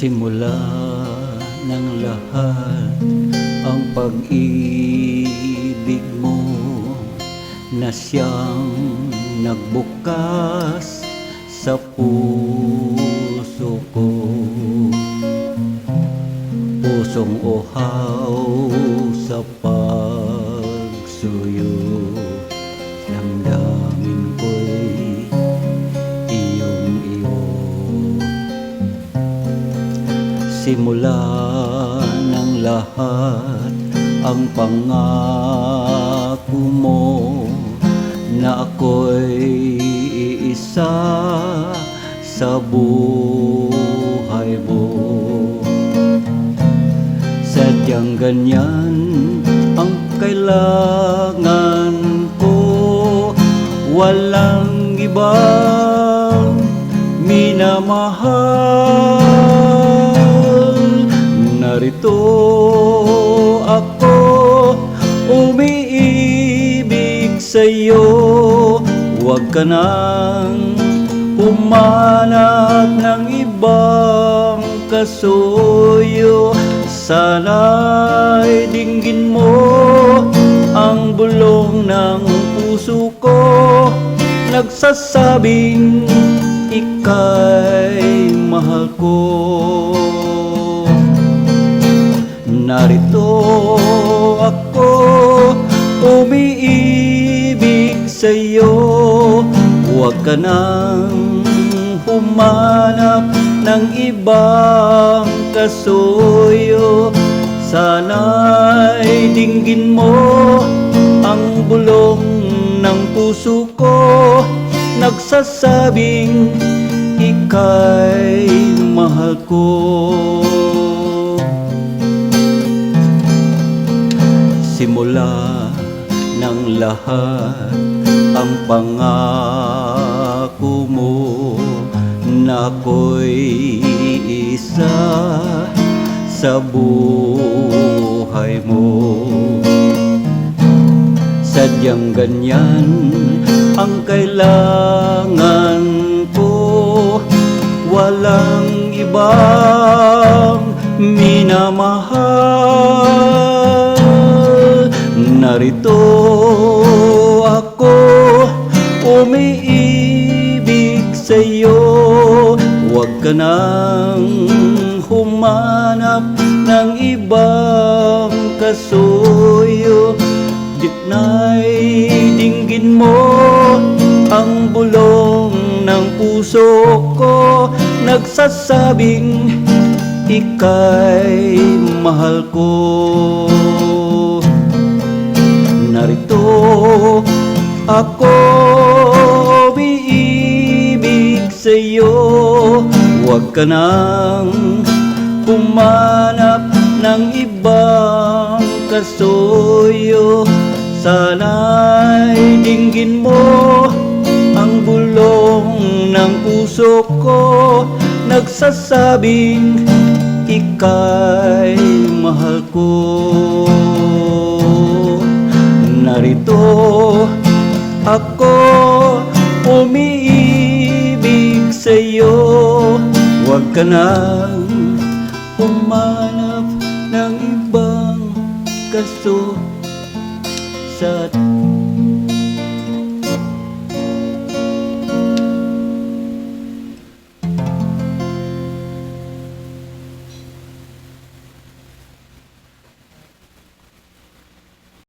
Simula ng lahat ang pag-ibig mo na siyang nagbukas sa puso ko. Pusong uhaw sa pagsuyo Damdamin ko'y Simula ng lahat ang pangako mo na ako'y iisa sa buhay mo. Sadyang ganyan ang kailangan ko. Walang ibang minamahal Narito ako umiibig sa'yo. Huwag ka nang humanap ng ibang kasuyo Sana'y dinggin mo ang bulong ng puso ko. Nagsasabing ika'y mahal ko Narito ako umiibig sa'yo. Huwag ka nang humanap ng ibang kasuyo Sana'y dinggin mo ang bulong ng puso ko. Nagsasabing ika'y mahal ko Simula ng lahat ang pangako mo na ako'y isa sa buhay mo. Sadyang ganyan ang kailangan ko. Walang ibang minamahal Narito ako umiibig sa'yo. Huwag ka nang humanap ng ibang kasuyo Gitna'y dinggin mo ang bulong ng puso ko. Nagsasabing ika'y mahal ko Narito. Ako umiibig sa'yo. Huwag ka nang humanap ng ibang kasuyo Sana'y dinggin mo ang bulong ng puso ko. Nagsasabing ika'y mahal ko ako umiibig sa'yo. Huwag ka nang humanap ng ibang kaso sa